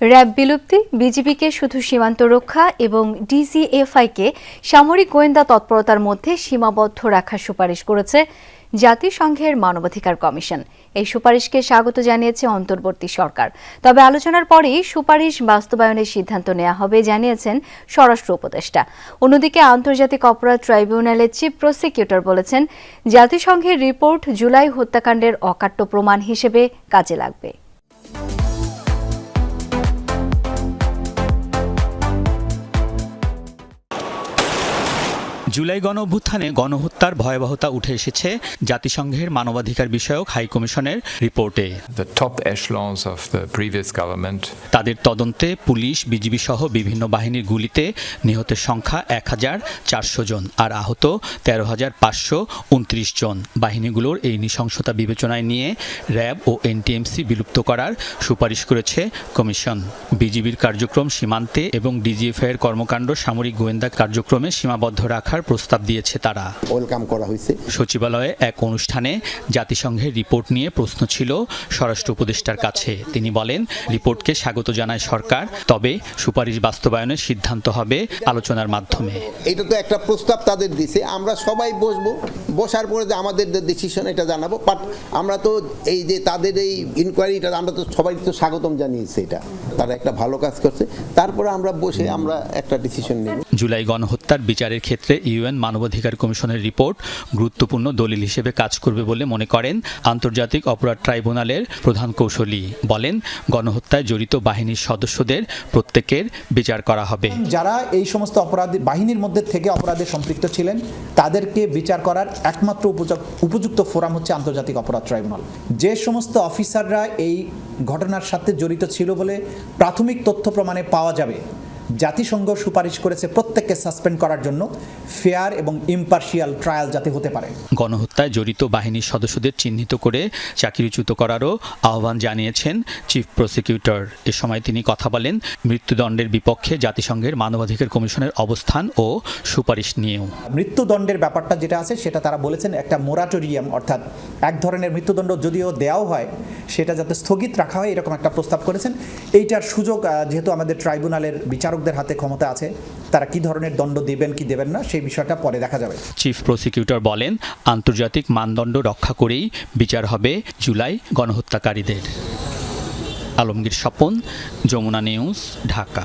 RAB বিলুপ্তি, বিজিবিকে শুধু সীমান্ত রক্ষা এবং ডিজিএফআইকে সামরিক গোয়েন্দা তৎপরতার মধ্যে সীমাবদ্ধ রাখার সুপারিশ করেছে জাতিসংঘের মানবাধিকার কমিশন। এই সুপারিশকে স্বাগত জানিয়েছে অন্তর্বর্তী সরকার। তবে আলোচনার পরেই সুপারিশ বাস্তবায়নের সিদ্ধান্ত নেওয়া হবে জানিয়েছেন স্বরাষ্ট্র উপদেষ্টা। অন্যদিকে আন্তর্জাতিক অপরাধ ট্রাইব্যুনালের চিফ প্রসিকিউটর বলেছেন, জাতিসংঘের রিপোর্ট জুলাই হত্যাকাণ্ডের অকাট্য প্রমাণ হিসেবে কাজে লাগবে। জুলাই গণ অভ্যুত্থানে গণহত্যার ভয়াবহতা উঠে এসেছে জাতিসংঘের মানবাধিকার বিষয়ক হাই কমিশনের রিপোর্টে। তাদের তদন্তে পুলিশ বিজিবি সহ বিভিন্ন বাহিনীর গুলিতে নিহতের সংখ্যা এক হাজার চারশো জন আর আহত তেরো হাজার পাঁচশো উনত্রিশ জন। বাহিনীগুলোর এই নৃশংসতা বিবেচনায় নিয়ে র্যাব ও এনটিএমসি বিলুপ্ত করার সুপারিশ করেছে কমিশন। বিজিবির কার্যক্রম সীমান্তে এবং ডিজিএফআই এর কর্মকাণ্ড সামরিক গোয়েন্দা কার্যক্রমে সীমাবদ্ধ রাখার প্রস্তাব দিয়েছে তারা। ওয়েলকাম করা হয়েছে। সচিবালয়ে এক অনুষ্ঠানে জাতিসংঘের রিপোর্ট নিয়ে প্রশ্ন ছিল স্বরাষ্ট্র উপদেষ্টার কাছে। তিনি বলেন রিপোর্টকে স্বাগত জানায় সরকার তবে সুপারিশ বাস্তবায়নের সিদ্ধান্ত হবে আলোচনার মাধ্যমে। এটা তো একটা প্রস্তাব তাদের দিছে। আমরা সবাই বসবো। বসার পরে যে আমাদের ডিসিশন এটা জানাব। বাট আমরা তো এই যে তাদের এই ইনকোয়ারিটা আমরা তো সবাই তো স্বাগতম জানিয়েছি এটা। তারা একটা ভালো কাজ করছে। তারপরে আমরা বসে আমরা একটা ডিসিশন নেব। জুলাই গণহত্যার বিচারের ক্ষেত্রে ইউএন মানবাধিকার কমিশনের রিপোর্ট গুরুত্বপূর্ণ দলিল হিসেবে কাজ করবে বলে মনে করেন আন্তর্জাতিক অপরাধ ট্রাইব্যুনালের প্রধান কৌশলী। বলেন, গণহত্যায় জড়িত বাহিনীর সদস্যদের প্রত্যেকের বিচার করা হবে। যারা এই সমস্ত অপরাধ বাহিনীর মধ্যে থেকে অপরাধে সম্পৃক্ত ছিলেন, তাদেরকে বিচার করার একমাত্র উপযুক্ত ফোরাম হচ্ছে আন্তর্জাতিক অপরাধ ট্রাইব্যুনাল। যে সমস্ত অফিসাররা এই ঘটনার সাথে জড়িত ছিল বলে প্রাথমিক তথ্য প্রমাণে পাওয়া যাবে। জাতিসংঘ সুপারিশ করেছে প্রত্যেককে সাসপেন্ড করার জন্য। ফেয়ার এবং ইম্পার্শিয়াল ট্রায়াল যাতে হতে পারে। গণহত্যায় জড়িত বাহিনীর সদস্যদের চিহ্নিত করে চাকরিচ্যুত করারও আহ্বান জানিয়েছেন চিফ প্রসিকিউটর। এ সময় তিনি কথা বলেন মৃত্যুদণ্ডের বিপক্ষে জাতিসংঘের মানবাধিকার কমিশনের অবস্থান ও সুপারিশ নিয়েও। মৃত্যুদণ্ডের ব্যাপারটা যেটা আছে সেটা তারা বলেছেন একটা মোরাটোরিয়াম অর্থাৎ এক ধরনের মৃত্যুদণ্ড যদিও দেওয়াও হয় সেটা যাতে স্থগিত রাখা হয় এরকম একটা প্রস্তাব করেছেন। এইটার সুযোগ যেহেতু আমাদের ট্রাইব্যুনালের বিচারকদের হাতে ক্ষমতা আছে, তারা কি ধরনের দণ্ড দেবেন, কি দেবেন না, সেই বিষয়টা পরে দেখা যাবে। চিফ প্রসিকিউটর বলেন, আন্তর্জাতিক মানদণ্ড রক্ষা করেই বিচার হবে জুলাই গণহত্যাকারীদের। আলমগীর স্বপন, যমুনা নিউজ, ঢাকা।